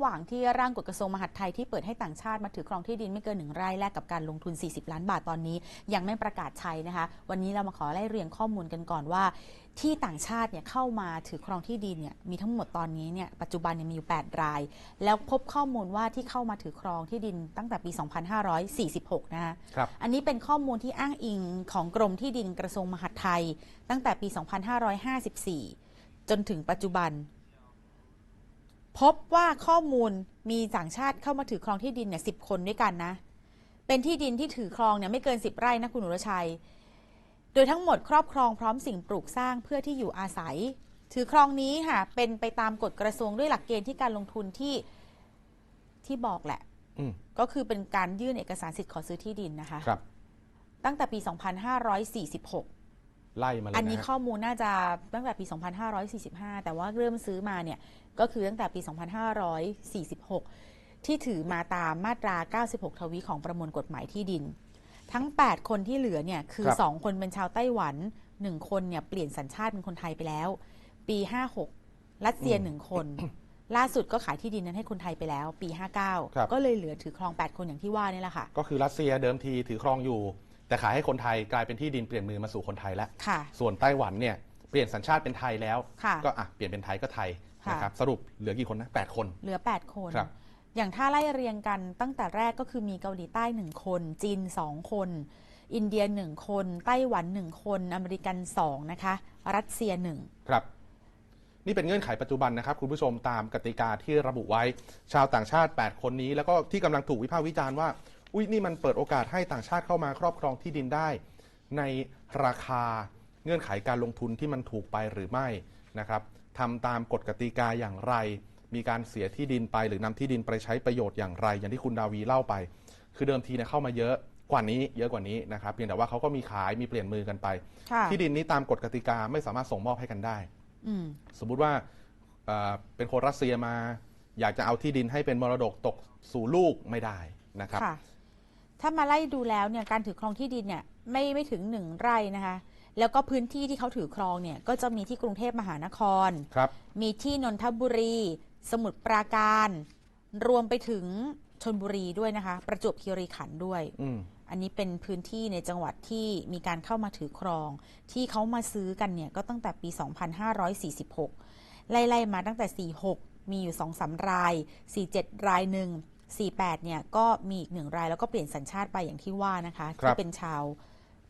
ระหว่างที่ร่างกฎกระทรวงมหาดไทยที่เปิดให้ต่างชาติมาถือครองที่ดินไม่เกินหนึ่งไร่แลกกับการลงทุน 40 ล้านบาทตอนนี้ ยังไม่ประกาศใช้นะคะ วันนี้เรามาขอไล่เรียงข้อมูลกันก่อนว่า ที่ต่างชาติเนี่ยเข้ามาถือครองที่ดินเนี่ยมีทั้งหมดตอนนี้เนี่ยปัจจุบันเนี่ยมีอยู่ 8 ราย แล้วพบข้อมูลว่าที่เข้ามาถือครองที่ดินตั้งแต่ปี 2546 นะคะครับอันนี้เป็นข้อมูลที่อ้างอิงของกรมที่ดินกระทรวงมหาดไทย ตั้งแต่ปี 2554 จนถึงปัจจุบัน พบว่าข้อมูลมีต่างชาติเข้ามาถือครองที่ดินเนี่ยสิคนด้วยกันนะ เป็นที่ดินที่ถือครองเนี่ยไม่เกิน 10 ไร่นะคุณหนุรชัย โดยทั้งหมดครอบครองพร้อมสิ่งปลูกสร้างเพื่อที่อยู่อาศัย ถือครองนี้ค่ะ เป็นไปตามกฎกระทรวงด้วยหลักเกณฑ์ที่การลงทุนที่ที่บอกแหละอืมก็คือเป็นการยื่นเอกสารสิทธิ์ขอซื้อที่ดินนะคะครับตั้งแต่ปี 2546 ไล่มาเลยอันนี้นะฮะข้อมูลน่าจะตั้งแต่ปี 2545 แต่ว่าเริ่มซื้อมาเนี่ยก็คือตั้งแต่ปี 2546 ที่ถือมาตามมาตรา 96 ทวีของประมวลกฎหมายที่ดิน ทั้ง 8 คนที่เหลือเนี่ยคือ 2 คนเป็นชาวไต้หวัน 1 คนเนี่ยเปลี่ยนสัญชาติเป็นคนไทยไปแล้ว ปี 56 รัสเซีย 1 คน ล่าสุดก็ขายที่ดินนั้นให้คนไทยไปแล้ว ปี 59 ก็เลยเหลือถือครอง 8 คนอย่างที่ว่านี่แหละค่ะ ก็คือรัสเซียเดิมทีถือครองอยู่ แต่ขายให้คนไทยกลายเป็นที่ดินเปลี่ยนมือมาสู่คนไทยแล้ว ค่ะ ส่วนไต้หวันเนี่ยเปลี่ยนสัญชาติเป็นไทยแล้ว ค่ะก็อะเปลี่ยนเป็นไทยก็ไทยค่ะ นะครับสรุปเหลือกี่คนนะแปดคน เหลือ 8 คน ครับ อย่างถ้าไล่เรียงกันตั้งแต่แรกก็คือมีเกาหลีใต้ 1 คน จีน 2 คน อินเดีย 1 คน ไต้หวัน 1 คน อเมริกัน 2 นะคะ รัสเซีย1ครับ นี่เป็นเงื่อนไขปัจจุบันนะครับ คุณผู้ชมตามกติกาที่ระบุไว้ ชาวต่างชาติ 8 คนนี้ แล้วก็ที่กำลังถูกวิพากษ์วิจารณ์ว่า อุ้ยนี่มันเปิดโอกาสให้ต่างชาติเข้ามาครอบครองที่ดินได้ ในราคาเงื่อนไขการลงทุนที่มันถูกไปหรือไม่นะครับทำตามกฎกติกาอย่างไร มีการเสียที่ดินไป หรือนำที่ดินไปใช้ประโยชน์อย่างไร อย่างที่คุณดาวีเล่าไป คือเดิมทีเนี่ยเข้ามาเยอะกว่านี้เยอะกว่านี้นะครับเพียงแต่ว่าเขาก็มีขายมีเปลี่ยนมือกันไปค่ะที่ดินนี้ตามกฎกติกาไม่สามารถส่งมอบให้กันได้อืมสมมุติว่าเอ่อเป็นคนรัสเซียมา อยากจะเอาที่ดินให้เป็นมรดกตกสู่ลูกไม่ได้นะครับค่ะ ถ้ามาไล่ดูแล้วเนี่ยการถือครองที่ดินเนี่ยไม่ไม่ถึง1ไร่นะคะ แล้วก็พื้นที่ที่เขาถือครองเนี่ยก็จะมีที่กรุงเทพมหานครครับ มีที่นนทบุรี สมุทรปราการ รวมไปถึงชนบุรีด้วยนะคะ ประจวบคีรีขันธ์ด้วยอืม อันนี้เป็นพื้นที่ในจังหวัดที่มีการเข้ามาถือครอง ที่เขามาซื้อกันเนี่ยก็ตั้งแต่ปี 2546 ไล่ๆมาตั้งแต่ 46 มีอยู่2อสาราย 47 รายหนึ่ง 48 เนี่ยก็มีอีกหนึ่งรายแล้วก็เปลี่ยนสัญชาติไปอย่างที่ว่านะคะครับที่เป็นชาว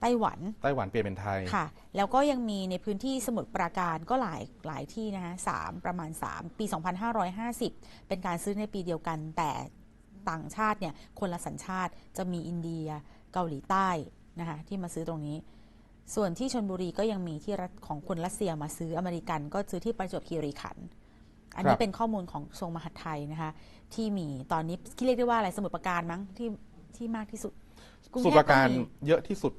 ไต้หวัน ไต้หวันเปลี่ยนเป็นไทย ค่ะ แล้วก็ยังมีในพื้นที่สมุทรปราการก็หลายหลายที่นะคะสามประมาณ 3 ปี 2550 เป็นการซื้อในปีเดียวกัน แต่ต่างชาติเนี่ยคนละสัญชาติจะมีอินเดียเกาหลีใต้นะคะที่มาซื้อตรงนี้ ส่วนที่ชนบุรีก็ยังมีที่รัฐของคนรัสเซียมาซื้ออเมริกัน ก็ซื้อที่ประจวบคีรีขันธ์ อันคนี้รับเป็นข้อมูลของกระทรวงมหาดไทยนะคะที่มีตอนนี้ที่เรียกได้ว่าอะไรสมุทรปราการมั้งที่ที่มากที่สุดกงสุเทพประการมีเยอะที่สุด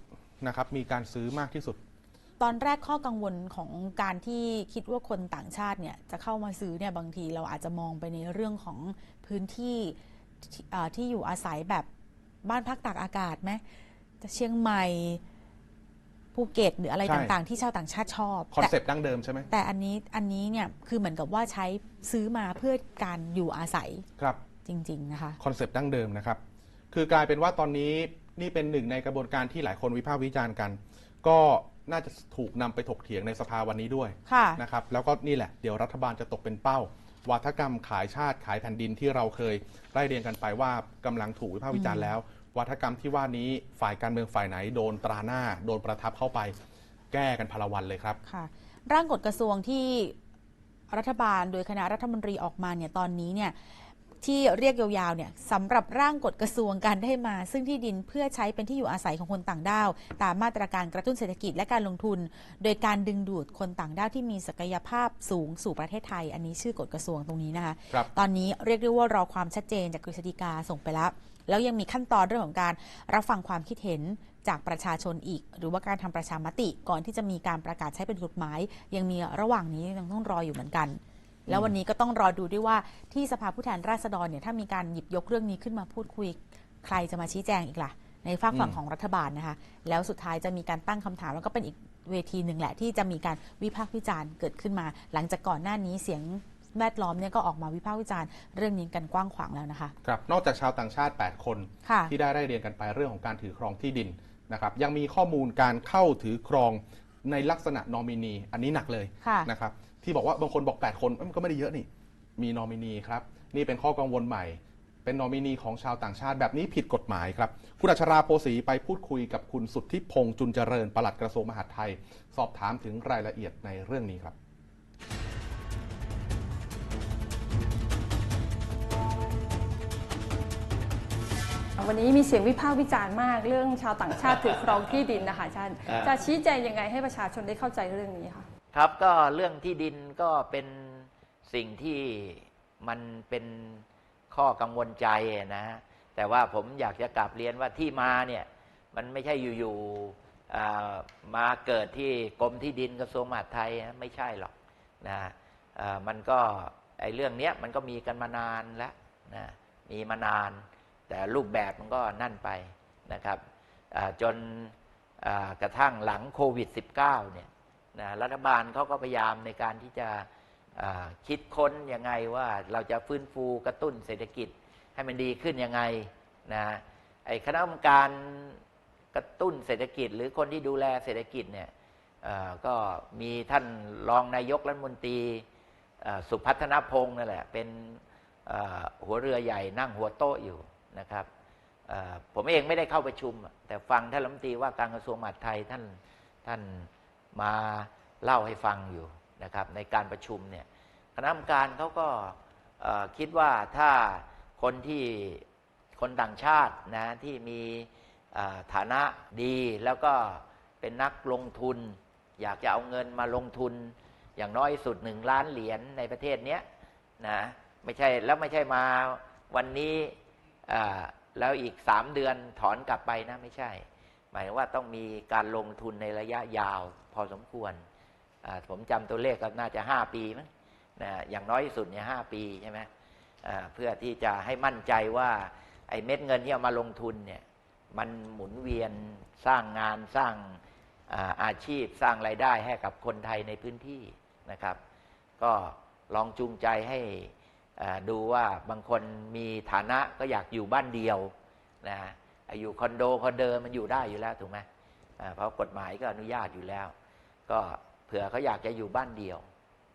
นะครับ มีการซื้อมากที่สุด ตอนแรกข้อกังวลของการที่คิดว่าคนต่างชาติเนี่ยจะเข้ามาซื้อเนี่ยบางทีเราอาจจะมองไปในเรื่องของพื้นที่ที่เอ่อที่อยู่อาศัยแบบบ้านพักตากอากาศไหมจะเชียงใหม่ ภูเก็ตหรืออะไรใช่ ต่างๆ ที่ชาวต่างชาติชอบคอนแต่เซปต์ดั้งเดิมใช่ไหมแต่อันนี้อันนี้เนี่ยคือเหมือนกับว่าใช้ซื้อมาเพื่อการอยู่อาศัยครับ จริง ๆ นะคะ คอนเซปต์ดั้งเดิมนะครับ คือกลายเป็นว่าตอนนี้นี่เป็นหนึ่งในกระบวนการที่หลายคนวิพากษ์วิจารณ์กัน ก็น่าจะถูกนำไปถกเถียงในสภาวันนี้ด้วยค่ะ นะครับ แล้วก็นี่แหละ เดี๋ยวรัฐบาลจะตกเป็นเป้า วาทกรรมขายชาติขายแผ่นดินที่เราเคยไล่เรียงกันไปว่ากำลังถูกวิพากษ์วิจารณ์แล้ว วาทกรรมที่ว่านี้ฝ่ายการเมืองฝ่ายไหนโดนตราหน้า โดนประทับเข้าไป แก้กันพลวันเลยครับค่ะ ร่างกฎกระทรวงที่รัฐบาลโดยคณะรัฐมนตรีออกมาเนี่ยตอนนี้เนี่ยที่เรียกยาวๆเนี่ยสำหรับร่างกฎกระทรวงการได้มา ซึ่งที่ดินเพื่อใช้เป็นที่อยู่อาศัยของคนต่างด้าว ตามมาตรการกระตุ้นเศรษฐกิจและการลงทุน โดยการดึงดูดคนต่างด้าวที่มีศักยภาพสูงสู่ประเทศไทย อันนี้ชื่อกฎกระทรวงตรงนี้นะคะครับตอนนี้เรียกได้ว่ารอความชัดเจนจากกฤษฎีกาส่งไปแล้ว แล้วยังมีขั้นตอนเรื่องของการรับฟังความคิดเห็นจากประชาชนอีก หรือว่าการทำประชามติก่อนที่จะมีการประกาศใช้เป็นกฎหมาย ยังมีระหว่างนี้ยังต้องรออยู่เหมือนกัน แล้ววันนี้ก็ต้องรอดูด้วยว่าที่สภาผู้แทนราษฎรเนี่ยถ้ามีการหยิบยกเรื่องนี้ขึ้นมาพูดคุย ใครจะมาชี้แจงอีกล่ะ ในฝากฝั่งของรัฐบาลนะคะแล้วสุดท้ายจะมีการตั้งคำถามแล้วก็เป็นอีกเวทีหนึ่งแหละที่จะมีการวิพากษ์วิจารณ์เกิดขึ้นมา หลังจากก่อนหน้านี้เสียง แวดล้อมเนี่ยก็ออกมาวิพากษ์วิจารณ์เรื่องนี้กันกว้างขวางแล้วนะคะ ครับ นอกจากชาวต่างชาติ 8 คนค่ะ ที่ได้ได้เรียนกันไปเรื่องของการถือครองที่ดินนะครับยังมีข้อมูลการเข้าถือครองในลักษณะนอมินี อันนี้หนักเลยค่ะ นะครับที่บอกว่าบางคนบอก 8 คนเอ้ยมันก็ไม่ได้เยอะนี่ มีนอมินีครับ นี่เป็นข้อกังวลใหม่ เป็นนอมินีของชาวต่างชาติแบบนี้ผิดกฎหมายครับ คุณอัชราโพสีไปพูดคุยกับคุณสุทธิพงษ์จุนเจริญปลัดกระทรวงมหาดไทย สอบถามถึงรายละเอียดในเรื่องนี้ครับ วันนี้มีเสียงวิพากษ์วิจารณ์มากเรื่องชาวต่างชาติถือครองที่ดินนะคะอาจารย์อ่า จะชี้แจงยังไงให้ประชาชนได้เข้าใจเรื่องนี้คะครับก็เรื่องที่ดินก็เป็นสิ่งที่มันเป็นข้อกังวลใจนะฮะแต่ว่าผมอยากจะกลับเรียนว่าที่มาเนี่ยมันไม่ใช่อยู่ๆอ่ามาเกิดที่กรมที่ดินกระทรวงมหาดไทยนะไม่ใช่หรอกนะอ่ามันก็ไอเรื่องเนี้ยมันก็มีกันมานานแล้วนะมีมานาน แต่รูปแบบมันก็นั่นไปนะครับจนกระทั่งหลังโควิด -19 เนี่ยนะรัฐบาลเขาก็พยายามในการที่จะคิดค้นยังไงว่าเราจะฟื้นฟูกระตุ้นเศรษฐกิจให้มันดีขึ้นยังไงนะไอ้คณะกรรมการกระตุ้นเศรษฐกิจ หรือคนที่ดูแลเศรษฐกิจเนี่ยก็มีท่านรองนายกรัฐมนตรีสุพัฒนพงศ์นั่นแหละเป็นหัวเรือใหญ่นั่งหัวโต๊ะอยู่ นะครับผมเองไม่ได้เข้าประชุม แต่ฟังท่านรัฐมนตรีว่าการกระทรวงมหาดไทยท่านท่านมาเล่าให้ฟังอยู่นะครับในการประชุมเนี่ยคณะกรรมการเขาก็คิดว่าถ้าคนที่คนต่างชาตินะที่มีฐานะดีแล้วก็เป็นนักลงทุน อยากจะเอาเงินมาลงทุน อย่างน้อยสุดหนึ่งล้านเหรียญในประเทศเนี้ยนะไม่ใช่แล้วไม่ใช่มาวันนี้ แล้วอีกสามเดือนถอนกลับไปนะไม่ใช่ หมายว่าต้องมีการลงทุนในระยะยาวพอสมควร ผมจำตัวเลขก็น่าจะ5ปีมั้งนะอย่างน้อยสุดเนี่ยห้าปีใช่ไหมเพื่อที่จะให้มั่นใจว่าไอ้เม็ดเงินที่เอามาลงทุนเนี่ยมันหมุนเวียนสร้างงานสร้างอาชีพสร้างไรายได้ให้กับคนไทยในพื้นที่นะครับ ก็ลองจูงใจให้ ดูว่าบางคนมีฐานะก็อยากอยู่บ้านเดียวนะอยู่คอนโดคอนเดิมมันอยู่ได้อยู่แล้วถูกไหมเพราะกฎหมายก็อนุญาตอยู่แล้ว ก็เผื่อเขาอยากจะอยู่บ้านเดียว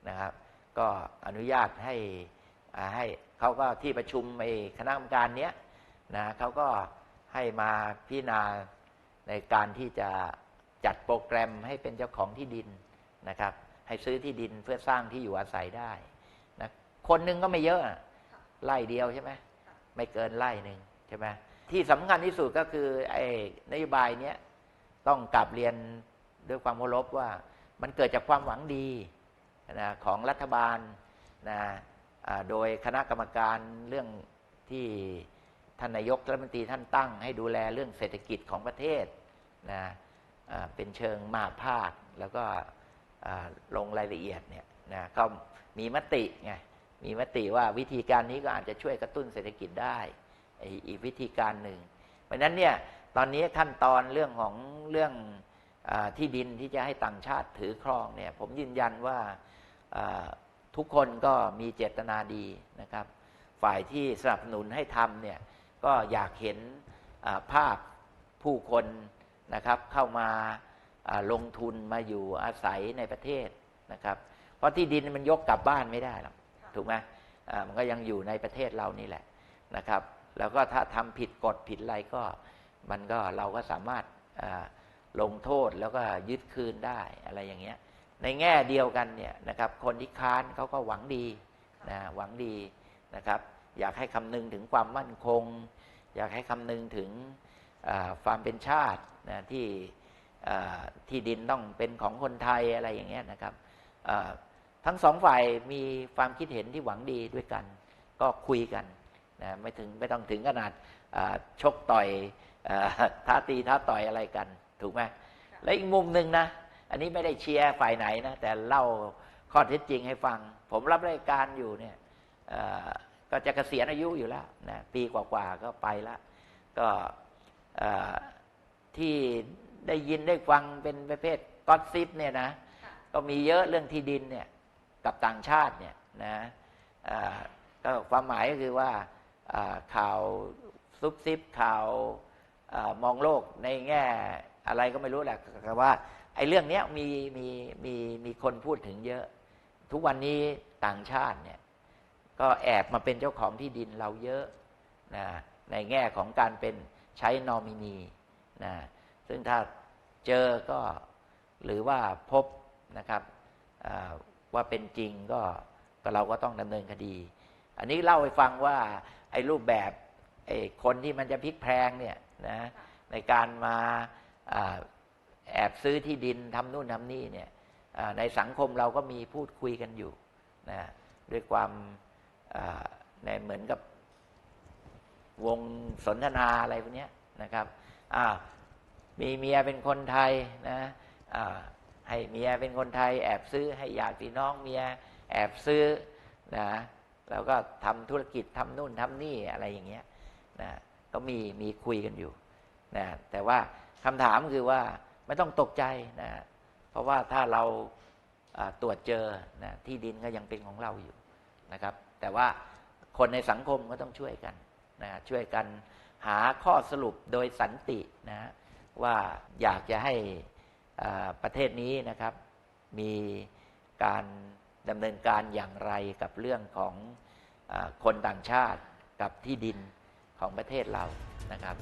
นะครับ ก็อนุญาตให้ให้เขาก็ที่ประชุมไอ้คณะกรรมการเนี้ยนะเขาก็ให้มาพิจารณาในการที่จะจัดโปรแกรมให้เป็นเจ้าของที่ดินนะครับ ให้ซื้อที่ดินเพื่อสร้างที่อยู่อาศัยได้ คนหนึ่งก็ไม่เยอะอะไร่เดียวใช่ไหมไม่เกินไร่หนึ่งใช่ไหมที่สำคัญที่สุดก็คือไอ้นโยบายเนี้ยต้องกลับเรียนด้วยความเคารพว่ามันเกิดจากความหวังดีนะของรัฐบาลนะอ่าโดยคณะกรรมการเรื่องที่ท่านนายกรัฐมนตรีท่านตั้ง ให้ดูแลเรื่องเศรษฐกิจของประเทศนะอ่าเป็นเชิงมหาภาคแล้วก็อ่าลงรายละเอียดเนี่ยนะก็มีมติไง มีมติว่าวิธีการนี้ก็อาจจะช่วยกระตุ้นเศรษฐกิจได้อีกวิธีการหนึ่ง เพราะนั้นเนี่ยตอนนี้ขั้นตอนเรื่องของเรื่องอที่ดินที่จะให้ต่างชาติถือครองเนี่ยผมยืนยันว่าทุกคนก็มีเจตนาดีนะครับ ฝ่ายที่สนับสนุนให้ทำเนี่ยก็อยากเห็นภาพผู้คนนะครับเข้ามาอ่าลงทุนมาอยู่อาศัยในประเทศนะครับ เพราะที่ดินมันยกกลับบ้านไม่ได้หรอก ถูกไหมมันก็ยังอยู่ในประเทศเรานี่แหละนะครับ แล้วก็ถ้าทำผิดกฎผิดอะไรก็ มันก็เราก็สามารถลงโทษแล้วก็ยึดคืนได้อะไรอย่างเงี้ย ในแง่เดียวกันเนี่ยนะครับ คนที่ค้านเขาก็หวังดีนะหวังดีนะครับ อยากให้คำนึงถึงความมั่นคง อยากให้คำนึงถึงความเป็นชาตินะที่ที่ดินต้องเป็นของคนไทยอะไรอย่างเงี้ยนะครับ ทั้งสองฝ่ายมีความคิดเห็นที่หวังดีด้วยกัน ก็คุยกันนะไม่ถึงไม่ต้องถึงขนาดอ่าชกต่อยอาท้าตีท้าต่อยอะไรกันถูกไหมและอีกมุมหนึ่งนะ อันนี้ไม่ได้เชียร์ฝ่ายไหนนะ แต่เล่าข้อเท็จจริงให้ฟัง ผมรับราชการอยู่เนี่ยอ่าก็จะเกษียณอายุอยู่แล้วนะปีกว่าๆก็ไปแล้วก็อ่าที่ได้ยินได้ฟังเป็นประเภทก็อดซิปเนี่ยนะ ก็มีเยอะเรื่องที่ดินเนี่ย กับต่างชาติเนี่ยนะก็ความหมายก็คือว่าข่าวซุบซิบข่าวอมองโลกในแง่อะไรก็ไม่รู้แหละแต่ว่าไอ้เรื่องนี้มีมีมีมีคนพูดถึงเยอะ ทุกวันนี้ต่างชาติเนี่ยก็แอบมาเป็นเจ้าของที่ดินเราเยอะนะในแง่ของการเป็นใช้นอมินีนะซึ่งถ้าเจอก็หรือว่าพบนะครับ ว่าเป็นจริงก็ก็เราก็ต้องดำเนินคดี อันนี้เล่าให้ฟังว่าไอ้รูปแบบไอ้คนที่มันจะพลิกแพลงเนี่ยนะในการมาอแอบซื้อที่ดินทำนู่นทำนี่เนี่ยในสังคมเราก็มีพูดคุยกันอยู่นะด้วยความในเหมือนกับวงสนทนาอะไรพวกเนี้ยนะครับมีเมียเป็นคนไทยนะ ให้เมียเป็นคนไทย แอบซื้อให้ญาติพี่น้องเมียแอบซื้อนะแล้วก็ทำธุรกิจทำนู่นทำนี่อะไรอย่างเงี้ยนะก็มีมีคุยกันอยู่นะแต่ว่าคำถามคือว่าไม่ต้องตกใจนะเพราะว่าถ้าเราตรวจเจอนะที่ดินก็ยังเป็นของเราอยู่นะครับ แต่ว่าคนในสังคมก็ต้องช่วยกันนะช่วยกันหาข้อสรุปโดยสันตินะว่าอยากจะให้ ประเทศนี้นะครับ มีการดำเนินการอย่างไรกับเรื่องของอาคนต่างชาติกับที่ดินของประเทศเรานะครับ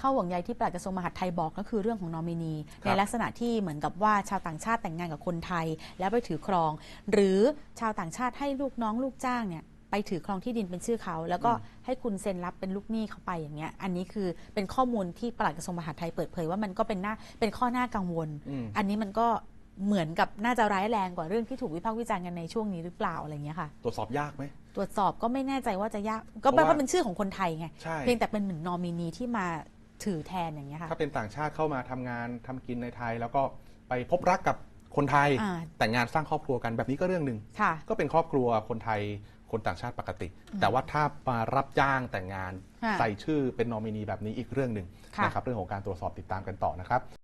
ข้อห่วงใยที่ปลัดกระทรวงมหาดไทยบอกก็คือเรื่องของนอมินีครับในลักษณะที่เหมือนกับว่าชาวต่างชาติแต่งงานกับคนไทย แล้วไปถือครอง หรือชาวต่างชาติให้ลูกน้องลูกจ้างเนี่ย ไปถือครองที่ดินเป็นชื่อเขา แล้วก็ให้คุณเซ็นรับเป็นลูกหนี้เขาไปอย่างเงี้ยอันนี้คือเป็นข้อมูลที่ปลัดกระทรวงมหาดไทยเปิดเผยว่ามันก็เป็นหน้าเป็นข้อหน้ากังวลอืมอันนี้มันก็เหมือนกับน่าจะร้ายแรงกว่าเรื่องที่ถูกวิพากษ์วิจารณ์กันในช่วงนี้หรือเปล่าอะไรอย่างเงี้ยค่ะ ตรวจสอบยากไหม ตรวจสอบก็ไม่แน่ใจว่าจะยาก ก็แปลเพราะว่าว่าเป็นชื่อของคนไทยไง ใช่ เพียงแต่เป็นหนึ่งนอมินีที่มาถือแทนอย่างเงี้ยค่ะ ถ้าเป็นต่างชาติเข้ามาทำงานทำกินในไทย แล้วก็ไปพบรักกับคนไทย อ่า แต่งงานสร้างครอบครัวกันแบบนี้ก็เรื่องหนึ่งค่ะ ก็เป็นครอบครัวคนไทย คนต่างชาติปกติ แต่ว่าถ้ามารับจ้างแต่งงาน ค่ะใส่ชื่อเป็นนอมินีแบบนี้อีกเรื่องหนึ่งค่ะ นะครับเรื่องของการตรวจสอบติดตามกันต่อนะครับ